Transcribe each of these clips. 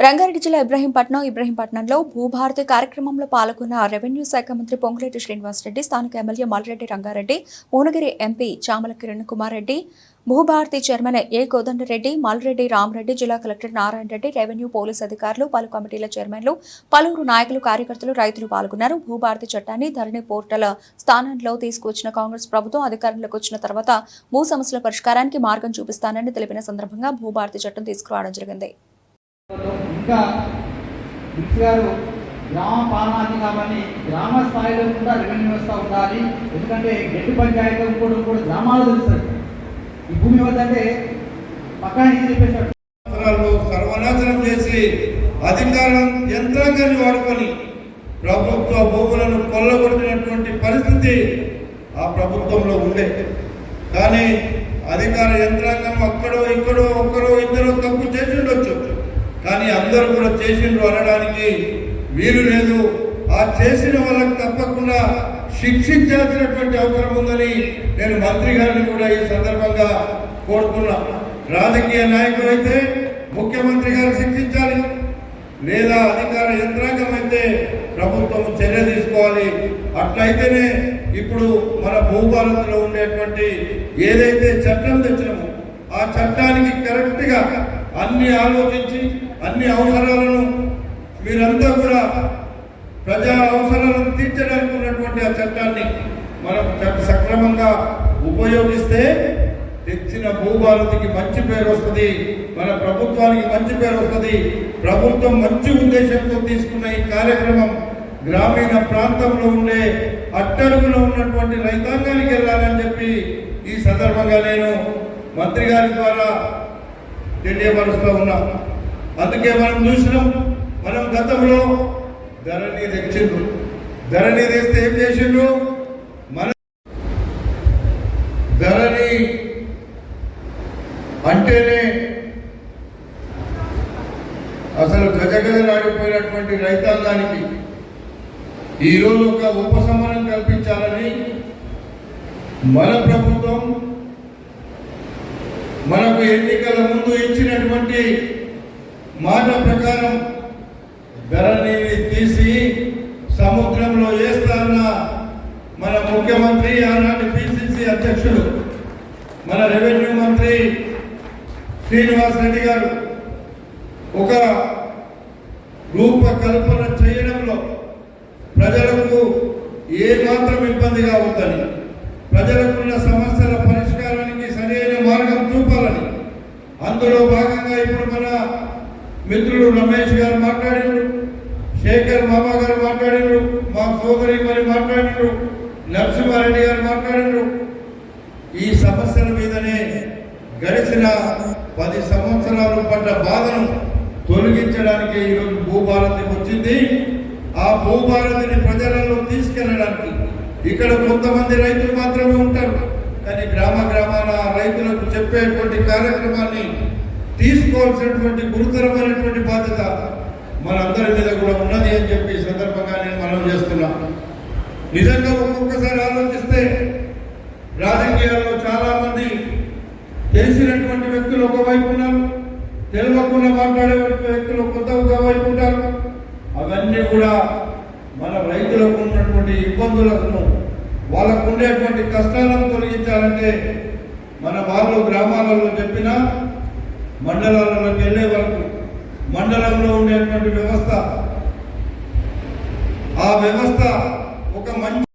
రంగారెడ్డి జిల్లా ఇబ్రహీంపట్నం ఇబ్రహీంపట్నంలో భూభారతి కార్యక్రమంలో పాల్గొన్న రెవెన్యూ శాఖ మంత్రి పొంగులేటి శ్రీనివాసరెడ్డి స్థానిక MLA Malreddy Rangareddy Bhuvanagiri MP Chamala Kiran Kumar Reddy Bhubharati chairman A Kodandareddy Malreddy Ramareddy జిల్లా collector Narayana Reddy revenue police అధికారులు పలు కమిటీల చైర్మన్లు పలువురు నాయకులు కార్యకర్తలు రైతులు పాల్గొన్నారు. భూభారతి చట్టాన్ని ధరణి పోర్టల్ స్థానంలో తీసుకువచ్చిన కాంగ్రెస్ ప్రభుత్వం అధికారంలోకి వచ్చిన తర్వాత భూ సమస్యల పరిష్కారానికి మార్గం చూపిస్తానని తెలిపిన సందర్భంగా భూభారతి చట్టం తీసుకురావడం జరిగింది. ఇంకా మిక్స్ గారు గ్రామ పాలనాధికారాన్ని గ్రామ స్థాయిలో కూడా రెవెన్యూ వ్యవస్థ ఉండాలి. ఎందుకంటే గట్టి పంచాయతీ కూడా కూడా గ్రామాలు తెలుస్తుంది ఈ భూమి వద్దంటే పక్కానికి చెప్పేశాడు సంవత్సరాల్లో సర్వనాశనం చేసి అధికారం యంత్రాంగాన్ని వాడుకొని ప్రభుత్వ భూములను కొల్లగొట్టినటువంటి పరిస్థితి ఆ ప్రభుత్వంలో ఉండే. కానీ అధికార యంత్రాంగం అక్కడో ఇక్కడో ఒక్కరో ఇద్దరో తప్పు చేసి ఉండొచ్చు. కానీ అందరూ కూడా చేసిండ్రు అనడానికి వీలు లేదు. ఆ చేసిన వాళ్ళకి తప్పకుండా శిక్షించాల్సినటువంటి అవసరం ఉందని నేను మంత్రి గారిని కూడా ఈ సందర్భంగా కోరుతున్నా. రాజకీయ నాయకులు అయితే ముఖ్యమంత్రి గారు శిక్షించాలి. లేదా అధికార యంత్రాంగం అయితే ప్రభుత్వం చర్య తీసుకోవాలి. అట్లయితేనే ఇప్పుడు మన భూభారతిలో ఉండేటువంటి ఏదైతే చట్టం తెచ్చినామో ఆ చట్టానికి కరెక్ట్గా అన్ని ఆలోచించి అన్ని అవసరాలను మీరంతా కూడా ప్రజా అవసరాలను తీర్చడానికి ఉన్నటువంటి ఆ చట్టాన్ని మనం సక్రమంగా ఉపయోగిస్తే తెచ్చిన భూభారతికి మంచి పేరు వస్తుంది మన ప్రభుత్వానికి మంచి పేరు వస్తుంది. ప్రభుత్వం మంచి ఉద్దేశంతో తీసుకున్న ఈ కార్యక్రమం గ్రామీణ ప్రాంతంలో ఉండే అట్టడుగులో ఉన్నటువంటి రైతాంగానికి వెళ్ళాలని చెప్పి ఈ సందర్భంగా నేను మంత్రి గారి ద్వారా తెలియపరుస్తూ ఉన్నాను అందుకే మనం చూసినాం మనం గతంలో ధరణి తెచ్చిండ్రు. ధరణి తెస్తే ఏం చేసిండ్రు? మన ధరణి అంటేనే అసలు గజగజలాడిపోయినటువంటి రైతాంగానికి ఈరోజు ఒక ఉపశమనం కల్పించాలని మన ప్రభుత్వం మనకు ఎన్నికల ముందు ఇచ్చినటువంటి మాట ప్రకారం ధరణిని తీసి సముద్రంలో వేస్తారన్న మన ముఖ్యమంత్రి ఆనాటి పిసిసి అధ్యక్షుడు మన రెవెన్యూ మంత్రి శ్రీనివాస్ రెడ్డి గారు ఒక రూపకల్పన చేయడంలో ప్రజలకు ఏమాత్రం ఇబ్బందిగా ఇబ్బంది కావద్దని ప్రజలకున్న సమస్యల పరిష్కారానికి సరైన మార్గం చూపాలని అందులో భాగంగా ఇప్పుడు మన మిత్రుడు రమేష్ గారు మాట్లాడిండ్రు శేఖర్ మామా గారు మాట్లాడిండ్రు మా సోదరి మరి మాట్లాడిండ్రు నరసింహారెడ్డి గారు మాట్లాడిండ్రు. ఈ సమస్యల మీదనే గడిచిన పది సంవత్సరాలు పడ్డ బాధను తొలగించడానికి ఈరోజు భూభారతి వచ్చింది. ఆ భూభారతిని ప్రజలలో తీసుకెళ్ళడానికి ఇక్కడ కొంతమంది రైతులు మాత్రమే ఉంటారు. కానీ గ్రామ గ్రామాల రైతులకు చెప్పేటువంటి కార్యక్రమాన్ని తీసుకోవాల్సినటువంటి గురుతరమైనటువంటి బాధ్యత మనందరి మీద కూడా ఉన్నది అని చెప్పి ఈ సందర్భంగా నేను మనం చేస్తున్నా. నిజంగా ఒక్కొక్కసారి ఆలోచిస్తే రాజకీయాల్లో చాలా మంది తెలిసినటువంటి వ్యక్తులు ఒకవైపు ఉన్నారు తెలియకుండా మాట్లాడే వ్యక్తులు కొంత వైపు ఉంటారు. అవన్నీ కూడా మన రైతులకు ఉన్నటువంటి ఇబ్బందులను వాళ్ళకు ఉండేటువంటి కష్టాలను తొలగించాలంటే మన వాళ్ళు గ్రామాలలో చెప్పిన మండలాలలోకి వెళ్ళే వరకు మండలంలో ఉండేటువంటి వ్యవస్థ. ఆ వ్యవస్థ ఒక మంచి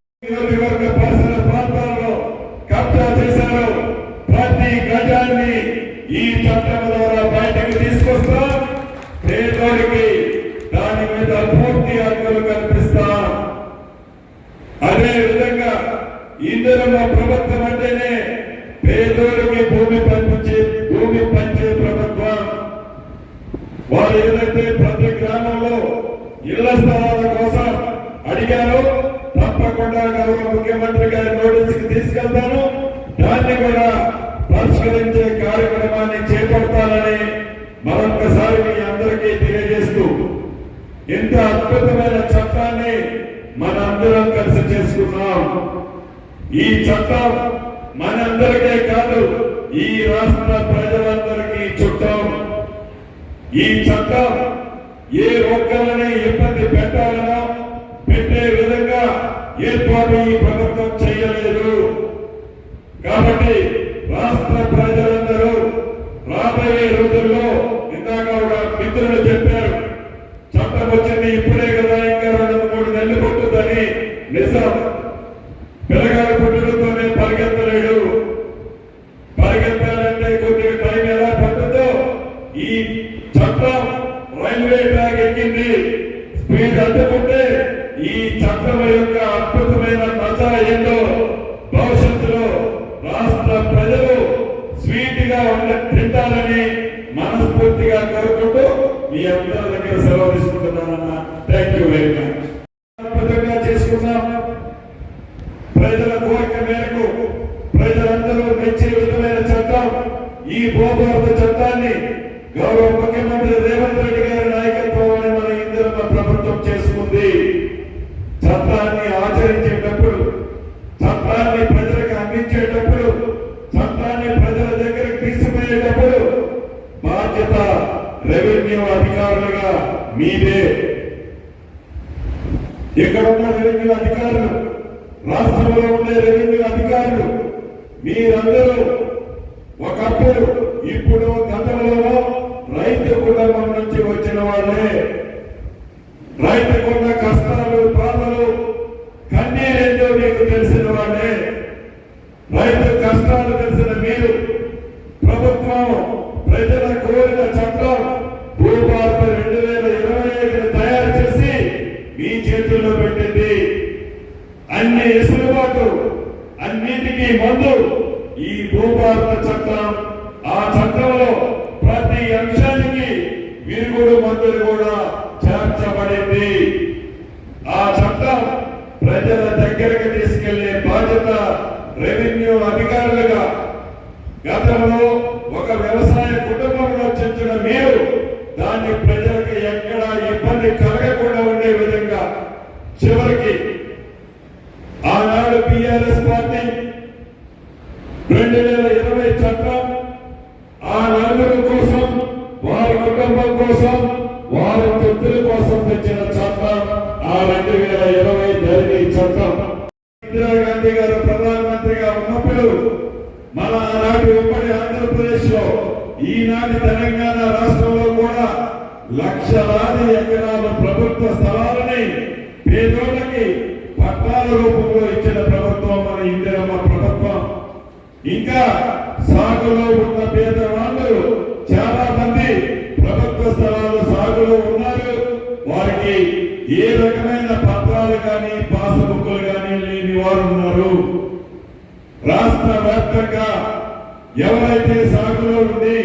కార్యక్రమాన్ని చేపడతానని మరొకసారి మీ అందరికీ తెలియజేస్తూ ఎంత అద్భుతమైన చట్టాన్ని మనందరం కలిసి చేసుకున్నాం. ఈ చట్టం మనందరికీ కాదు ఈ రాష్ట్ర ప్రజలందరికీ చుట్టం. ఈ చట్టం ఏ ఒక్కరిని ఇబ్బంది పెట్టాలనో పెట్టే విధంగా ఏర్పాటు ఈ ప్రభుత్వం చేయలేదు. కాబట్టి రాష్ట్ర ప్రజలందరూ రాబోయే రోజుల్లో ఇందాక ఒక మిత్రులు చెప్పారు. చట్టం వచ్చింది ఇప్పుడే. ప్రజల కోరిక మేరకు ప్రజలందరూ మెచ్చే విధమైన చట్టం ఈ భూభారత చట్టాన్ని గౌరవ ముఖ్యమంత్రి రేవంత్ రెడ్డి గారి నాయకత్వంలోనే మన ఇందిరమ్మ ప్రభుత్వం చేసుకుంది. చట్టాన్ని ఆచరించేటప్పుడు చట్టాన్ని ప్రజలకు అందించేటప్పుడు చట్టాన్ని ప్రజల దగ్గరకు తీసుకునేటప్పుడు బాధ్యత రెవెన్యూ అధికారులుగా మీదే ఇక్కడ ఉన్న రెవెన్యూ అధికారులు రాష్ట్రంలో ఉండే రెవెన్యూ అధికారులు మీరందరూ ఒకప్పుడు ఇప్పుడు గతంలో రైతు కుటుంబం నుంచి వచ్చిన వాళ్ళే రైతుకున్న కష్టాలు బాధలు కన్నీరేందో మీకు తెలిసిన వాళ్ళే రైతు కష్టాలు తెలిసిన మీరు ప్రభుత్వం ప్రజల కోరిన చట్టం భూభారత రెండు వేల ఇరవై ఐదును తయారు చేసి మీ చేతుల్లో పెట్టింది అన్ని ఎసులుబాటు అన్నిటికీ మందు ఈ భూభారత చట్టం ఆ చట్టంలో ప్రతి అంశానికి విరుగుడు మందులు కూడా ఉంది ఆ చట్టం ప్రజల దగ్గరకు తీసుకెళ్ళే బాధ్యత రెవెన్యూ అధికారులుగా. గతంలో ఒక వ్యవసాయ కుటుంబంలో చెందిన మీరు దాన్ని ప్రజలకు ఎక్కడా ఇబ్బంది కలగకుండా ఉండే విధంగా చివరికి ఆనాడు బిఆర్ఎస్ రెడ్డి గారు ప్రధానమంత్రిగా ఉన్నప్పుడు మన ఆనాటి ఉమ్మడి ఆంధ్రప్రదేశ్లో ఈనాటి తెలంగాణ రాష్ట్రంలో కూడా లక్షలాది ఎకరాల ప్రభుత్వ స్థలాలని పేదోళ్ళకి పట్టాల రూపంలో ఇచ్చిన ప్రభుత్వం మన ఇందిరమ్మ ప్రభుత్వం. ఇంకా సాగులో ఉన్న పేదవాళ్ళు చాలా మంది ప్రభుత్వ స్థలాలు సాగులో ఉన్నారు. వారికి ఏ రకమైన పత్రాలు కానీ పాస్బుక్లు వారు ఉన్నారు. రాష్ట్ర వ్యాప్తంగా ఎవరైతే సాగులో ఉండి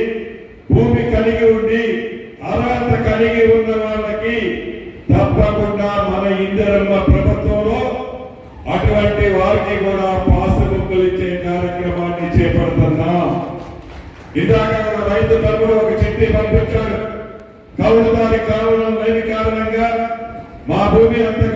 భూమి కలిగి ఉండి అర్హత కలిగి ఉన్న వాళ్ళకి తప్పకుండా మన ఇందరమ్మ ప్రభుత్వంలో అటువంటి వారికి కూడా పాస్బుక్లు ఇచ్చే కార్యక్రమాన్ని చేపడుతున్నాం. ఇందాక రైతు తరపున ఒక చిట్టి పంపించాడు. కౌలుదారి కావడం లేని కారణంగా మా భూమి అంతకు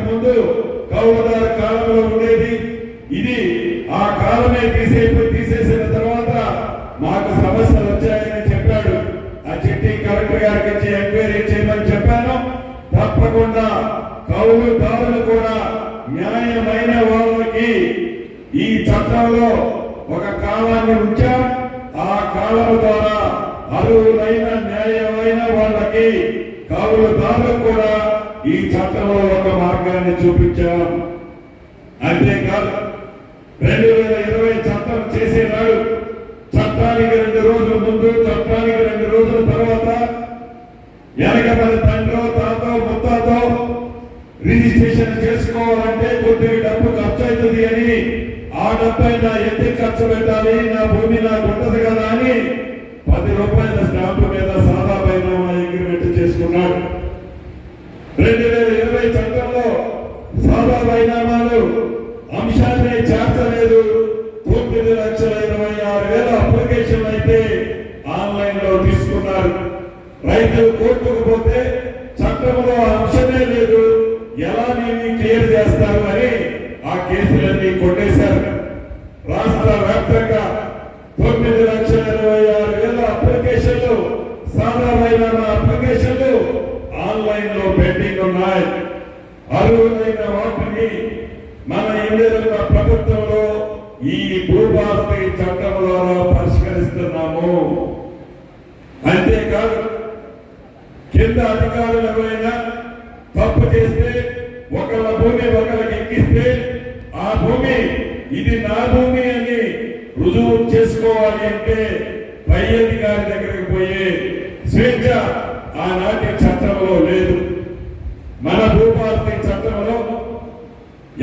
తప్పకుండా కౌలుదారులు కూడా న్యాయమైన వాళ్ళకి ఈ చట్టంలో ఒక కాలాన్ని ఉంచాం. ఆ కాలం ద్వారా అరువులైన న్యాయమైన వాళ్ళకి కౌలుదారులు కూడా ఈ చట్టంలో ఒక మార్గాన్ని చూపించాం. అంతేకాదు రెండు వేల ఇరవై చట్టం చేసేనాడు చట్టానికి రెండు రోజుల ముందు చట్టానికి రెండు రోజుల తర్వాత వెనక రిజిస్ట్రేషన్ చేసుకోవాలంటే కొద్దిగా డబ్బు ఖర్చు అవుతుంది అని ఆ డబ్బైనా ఎత్తి ఖర్చు పెట్టాలి నా భూమి నాకు ఉంటది కదా అని పది రూపాయల స్టాంపు మీద సాదా పైన అగ్రిమెంట్ చేసుకున్నాడు. రెండు వేల ఇరవై చట్టంలో సాదా పరిణామాలు అంశాన్ని చేర్చలేదు. తొమ్మిది లక్షల ఇరవై ఆరు వేల అప్లికేషన్ అయితే ఆన్లైన్లో తీసుకున్నారు. రైతులు కోర్టుకు పోతే చట్టంలో అంశమే లేదు. ఎలా నేను క్లియర్ చేస్తారు అని ఆ కేసులన్నీ కొట్టేశారు. రాష్ట్ర వ్యాప్తంగా తొమ్మిది లక్షల ఇరవై ఆరు వేల అప్లికేషన్లు సాధారణ అప్లికేషన్లు ఆన్లైన్ అర్హులైన వాటిని మన ఇండియన్ ప్రభుత్వంలో ఈ భూభారతి చట్టం ద్వారా పరిష్కరిస్తున్నాము. అంతేకాదు కింద అధికారులు ఎవరైనా చేస్తే ఒకళ్ళ భూమి ఒకళ్ళకి ఎక్కిస్తే ఆ భూమి ఇది నా భూమి అని రుజువు చేసుకోవాలి అంటే పై అధికారి దగ్గరికి పోయే స్వేచ్ఛ ఆనాటి చట్టంలో లేదు. మన భూపాలపై చట్టంలో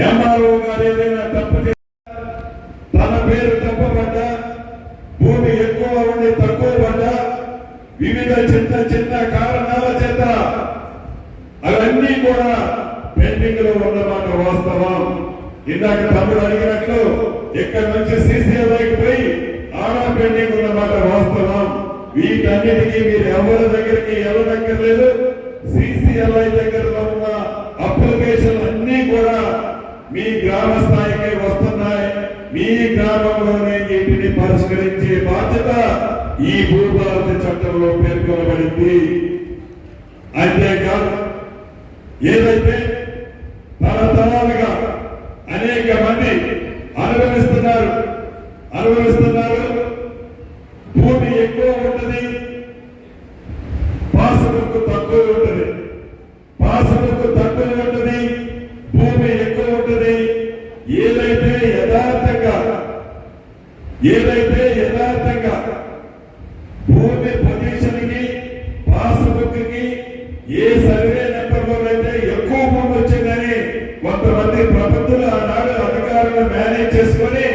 ఎంఆర్ఓ గారు ఏదైనా తప్పు చేస్తే తన పేరు తప్పబడ్డా భూమి ఎక్కువ ఉండి తక్కువ పడ్డా వివిధ చిన్న చిన్న కారణాల చేత అవన్నీ కూడా పెండింగ్ ఉన్నమాట వాస్తవం. ఇందాక తమ్ముడు అడిగినట్లు ఇక్కడ నుంచి సీసీఎల్ఐకి పోయి ఆడా పెండింగ్ ఉన్నమాట వాస్తవం. వీటన్నిటికీ మీరు ఎవరి దగ్గరికి వెళ్ళనక్కర్లేదు సిసిఎల్ఐ దగ్గరలో ఉన్న అప్లికేషన్ అన్ని కూడా మీ గ్రామ స్థాయికి వస్తున్నాయి. మీ గ్రామంలోనే వీటిని పరిష్కరించే బాధ్యత ఈ భూభారత చట్టంలో పేర్కొనబడింది. అంతేకాదు ఏదైతే తరతరాలుగా అనేక మంది అనుభవిస్తున్నారు అనుభవిస్తున్నారు భూమి ఎక్కువ ఉంటుంది పాసుబుక్ తక్కువ ఉంటుంది పాసుబుక్ తక్కువ ఉంటుంది భూమి ఎక్కువ ఉంటుంది ఏదైతే యథార్థంగా ఏదైతే యథార్థంగా భూమి పొజిషన్కి పాస్బుక్కి ఏ సర్వే నెంబర్లో అయితే ఎక్కువ భూమి వచ్చిందని కొంతమంది ప్రభుత్వాలు ఆనాడు అధికారులు మేనేజ్ చేసుకొని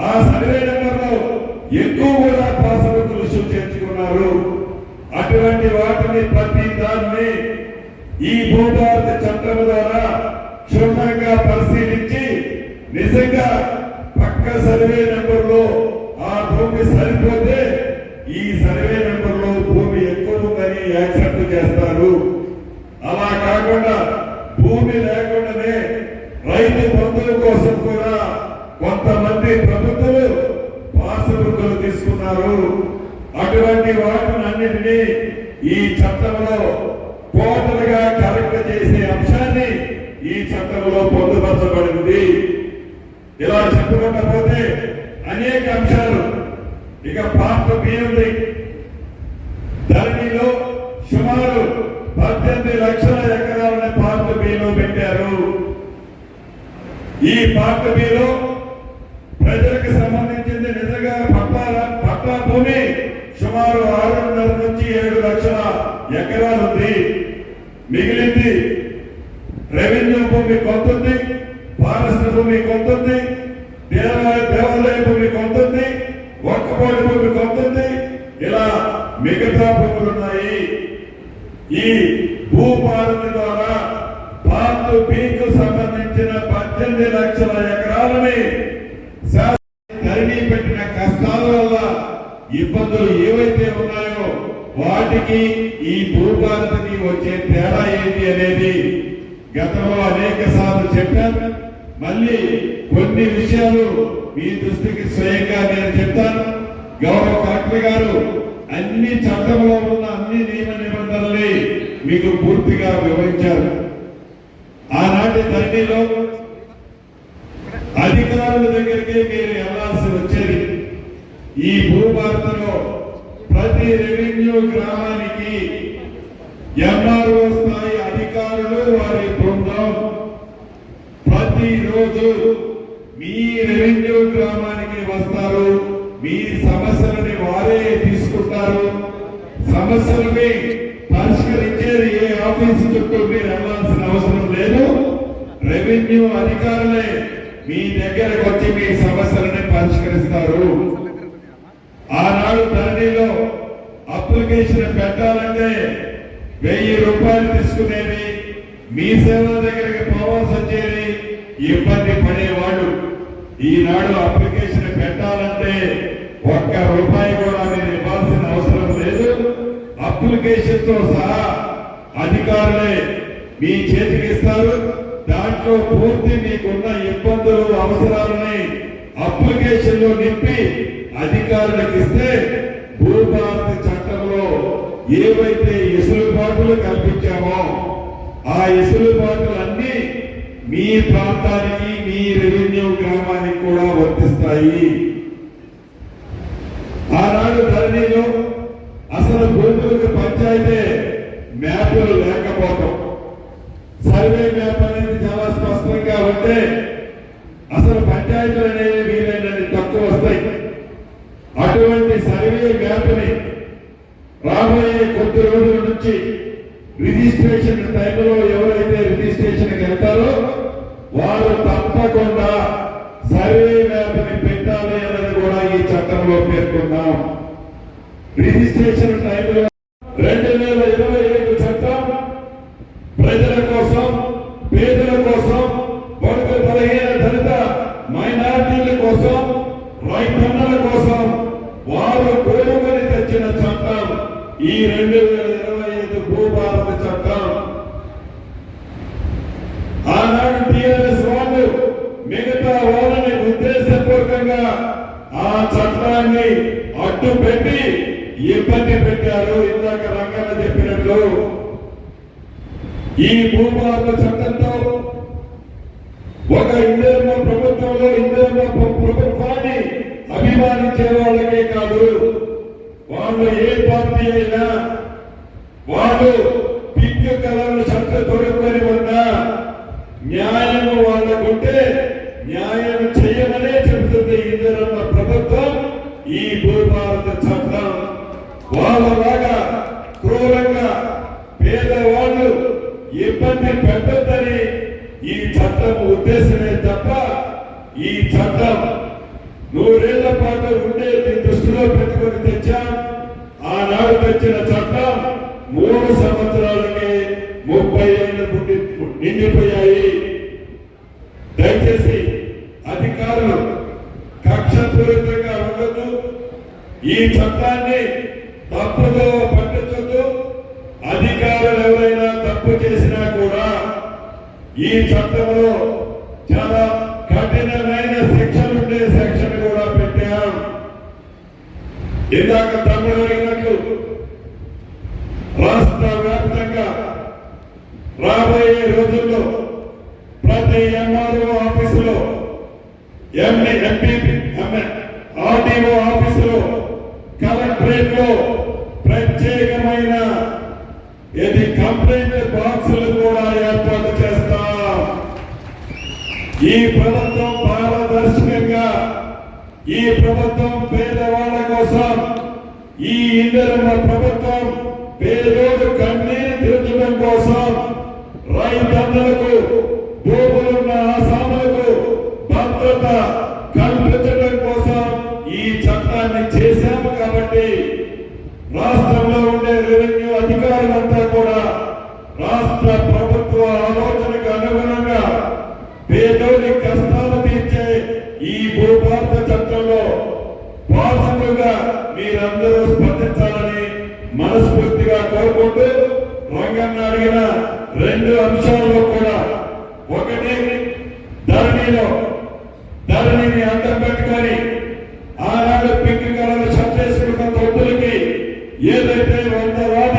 ఆ సర్వే నెంబర్లో ఎక్కువ కూడా పాస్బుక్ ఇష్యూ చేర్చుకున్నారు వాటిని ప్రతి దాన్ని ఈ భూభారత చట్టం ద్వారా క్షుణ్ణంగా పరిశీలించి నిజంగా పక్క సర్వే నెంబర్లో ఆ భూమి సరిపోతే ఈ సర్వే నెంబర్లో భూమి ఎక్కువ ఉందని యాక్సెప్ట్ చేస్తారు. అలా కాకుండా భూమి లేకుండానే రైతు బంధువుల కోసం కూడా కొంతమంది ప్రభుత్వాలు పాసుబుక్కులు తీసుకున్నారు. అటువంటి వాటిని అన్నింటినీ ఈ చట్టంలో టోటల్గా కరెక్ట్ చేసే అంశాన్ని ఈ చట్టంలో పొందుపరచబడింది ఇలా చెప్పకపోతే అనేక అంశాలు ఇక పార్ట్ బి ఉంది. ధరణిలో సుమారు పద్దెనిమిది లక్షల ఎకరాలని పార్ట్ బిలో పెట్టారు. ఈ పార్ట్ బిలో ప్రజలకు సంబంధించింది నిజంగా పట్టాల పట్టా భూమి ఆరున్నర నుంచి ఏడు లక్షల ఎకరాలు ఉంది. మిగిలింది రెవెన్యూ భూమి కొంత ఉంది ఫారెస్ట్ భూమి కొంత ఉంది దేవాలయ దేవాలయ భూమి కొంత ఉంది ఒక్కపాటి భూమి కొంత ఉంది. ఇలా మిగతా భూములు ఉన్నాయి. ఈ భూపాలన ద్వారా పార్ట్ బీకు సంబంధించిన పద్దెనిమిది లక్షల ఎకరాలని శాసన ధరణి పెట్టిన కష్టాల వల్ల ఇబ్బందులు ఏవైతే ఉన్నాయో వాటికి ఈ భూభారతికి వచ్చే తేడా ఏంటి అనేది గతంలో అనేక సార్లు చెప్పాను మళ్ళీ కొన్ని విషయాలు మీ దృష్టికి స్వయంగా నేను చెప్తాను. గౌరవ కలెక్టర్ గారు అన్ని చట్టంలో ఉన్న అన్ని నియమ నిబంధనల్ని మీకు పూర్తిగా వివరించారు. ఆనాటి ధరణిలో అధికారుల దగ్గరికి మీరు వెళ్ళాల్సి వచ్చేది. ఈ భూభారతలో ప్రతి రెవెన్యూ గ్రామానికి ఎంఆర్ఓ స్థాయి అధికారులు వారి బృందం. ప్రతిరోజు మీ రెవెన్యూ గ్రామానికి వస్తారు. మీ సమస్యలని వారే తీసుకుంటారు. సమస్యలని పరిష్కరించేది ఏ ఆఫీసు చుట్టూ మీరు వెళ్ళాల్సిన అవసరం లేదు. రెవెన్యూ అధికారులే మీ దగ్గరకు వచ్చి మీ సమస్యలని పరిష్కరిస్తారు. ఆనాడు ధరణిలో అప్లికేషన్ పెట్టాలంటే వెయ్యి రూపాయలు తీసుకునేది మీ సేవ దగ్గరికి పోవాల్సి వచ్చేది ఇబ్బంది పడేవాడు ఈనాడు అప్లికేషన్ పెట్టాలంటే ఒక్క రూపాయి కూడా మీరు ఇవ్వాల్సిన అవసరం లేదు. అప్లికేషన్తో సహా అధికారులే మీ చేతికి ఇస్తారు. దాంట్లో పూర్తి మీకున్న ఇబ్బందులు అవసరాలని అప్లికేషన్లో నింపి అధికారులకు ఇస్తే భూభారతి చట్టంలో ఏవైతే ఎసులుబాటులు కల్పించామో ఆ ఎసులుబాటులన్నీ మీ ప్రాంతానికి మీ రెవెన్యూ గ్రామానికి కూడా వర్తిస్తాయి. ఆనాడు ధరణిలో అసలు భూములకు పంచాయతీ మ్యాపులు లేకపోవటం సర్వే మ్యాప్ అనేది చాలా స్పష్టంగా ఉంటే అసలు పంచాయతీలు అనేవి వీలైనన్ని తక్కువ వస్తాయి అటువంటి సర్వే మ్యాప్ని రాబోయే కొద్ది రోజుల నుంచి రిజిస్ట్రేషన్ టైంలో ఎవరైతే రిజిస్ట్రేషన్కి వెళ్తారో వారు తప్పకుండా సర్వే మ్యాప్ని పెట్టాలి అన్నది కూడా ఈ చట్టంలో పేర్కొన్నాం రిజిస్ట్రేషన్ టైంలో రెండు వేల ఇరవై ఐదు చట్టం ప్రజల కోసం పేదల కోసం బడుగు బలహీన దళిత మైనార్టీల కోసం రైతన్నల కోసం వారు కోరుకొని తెచ్చిన చట్టం ఈ రెండు వేల ఇరవై ఐదు భూభారత చట్టం ఆనాడు టిఆర్ఎస్ వాళ్ళు మిగతా వాళ్ళని ఉద్దేశపూర్వకంగా ఆ చట్టాన్ని అడ్డు పెట్టి ఇబ్బంది పెట్టారు ఇందాక రంగన్న చెప్పినట్లు ఈ భూభారత చట్టంతో ఒక ఇండియన్ ప్రభుత్వంలో ఇండియన్ ప్రభుత్వాన్ని అభిమానించే వాళ్ళకే కాదు. వాళ్ళు ఏ పార్టీ అయినా వాళ్ళు ముప్పై ఏళ్ళు పుట్టి నిండిపోయాయి. దయచేసి అధికారులు కక్షపూరితంగా ఉండదు ఈ చట్టాన్ని తప్పుదో పట్టించదు అధికారులు ఎవరైనా తప్పు చేసినా కూడా ఈ చట్టంలో చాలా కఠినమైన శిక్షలు ఉండే సెక్షన్ కూడా పెట్టాం ఇందాక తమ్ముడు అడిగినట్లు రాష్ట్ర వ్యాప్తంగా రాబోయే రోజుల్లో ప్రతి ఎంఆర్ఓ ఆఫీసులో ఎంఏ ఎంపీ ఆర్డీఓ ఆఫీసులో కలెక్టరేట్లో ప్రత్యేకమైన ఇది కంప్లైంట్ బాక్సులు కూడా ఏర్పాటు చేస్తాం. ఈ ప్రభుత్వం పారదర్శకంగా ఈ ప్రభుత్వం పేదవాళ్ళ కోసం ఈ ఇందిరమ్మ ప్రభుత్వం పేదోడు కన్నీరు తీర్చడం కోసం రైతన్నలకు భూములున్న ఆసాములకు భద్రత కల్పించడం కోసం ఈ చట్టాన్ని చేశాము కాబట్టి రాష్ట్రంలో ఉండే రెవెన్యూ అధికారులంతా కూడా రాష్ట్ర ప్రభుత్వ ఆలోచనకు అనుగుణంగా పేదోడి కష్టాలు తీర్చే ఈ భూభారత చట్టంలో పాజిటివ్గా మీరందరూ స్పందించాలని మనస్ఫూర్తిగా కోరుకుంటూ రంగన్న అడిగిన రెండు అంశాల్లో కూడా ఒకటి ధరణిలో ధరణిని అడ్డం పెట్టుకొని ఆనాడు పింక్ కలర్ షర్ట్ వేసుకున్న ఏదైతే వంద